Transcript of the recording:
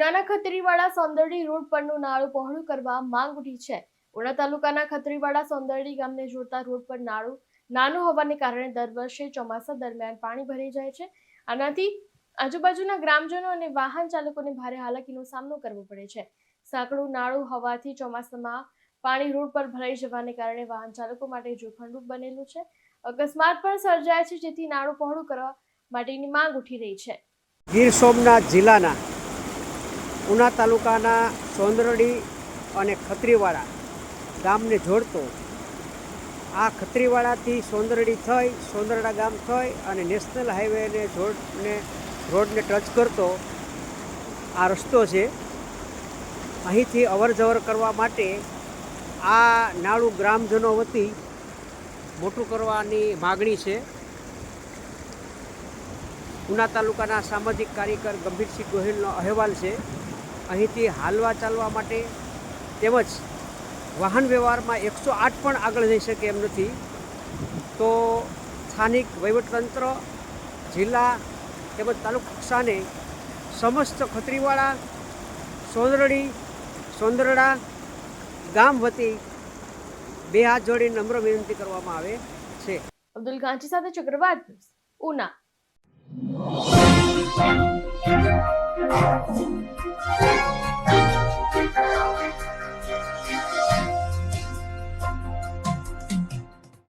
ઉનાના Khatriwada સોંદરડી road પરનું નાળું પહોળું કરવા માંગ ઉઠી છે. ઉના તાલુકાના ખત્રીવાડા સોંદરડી ગામને જોડતા રોડ પર નાળું નાનું હોવાને કારણે દર વર્ષે ચોમાસા દરમિયાન પાણી ભરાઈ જાય છે. આનાથી આજુબાજુના ગ્રામજનો અને વાહન ચાલકોને ભારે હાલાકીનો સામનો કરવો પડે છે. સાંકડું નાળું હોવાથી ચોમાસામાં પાણી રોડ પર ભરાઈ જવાને કારણે વાહન ચાલકો માટે જોખમરૂપ બનેલું છે. અકસ્માત પણ સર્જાય છે, જેથી નાળું પહોળું કરવા માટેની માંગ ઉઠી રહી છે. ગીર સોમનાથ જિલ્લાના ઉના તાલુકાના સોંદરડી અને ખત્રીવાડા ગામને જોડતો આ ખત્રીવાડાથી સોંદરડી થઈ, સોંદરડા ગામ થઈ અને નેશનલ હાઈવેને જોડને, રોડને ટચ કરતો આ રસ્તો છે. અહીંથી અવર જવર કરવા માટે આ નાળું ગ્રામજનો વતી મોટું કરવાની માગણી છે. ઉના તાલુકાના સામાજિક કાર્યકર ગંભીરસિંહ ગોહિલનો અહેવાલ છે. અહીંથી હાલવા ચાલવા માટે તેમજ વાહન વ્યવહારમાં એકસો આઠ પણ આગળ જઈ શકે એમ નથી. તો સ્થાનિક વહીવટતંત્ર, જિલ્લા તેમજ તાલુકા કક્ષાને સમસ્ત ખત્રીવાળા, સોંદરડી, સોંદરડા ગામ વતી બે હાથ જોડી નમ્ર વિનંતી કરવામાં આવે છે. અબ્દુલ ગાંચી સાથે ચક્રવાત ઉના. Thank you.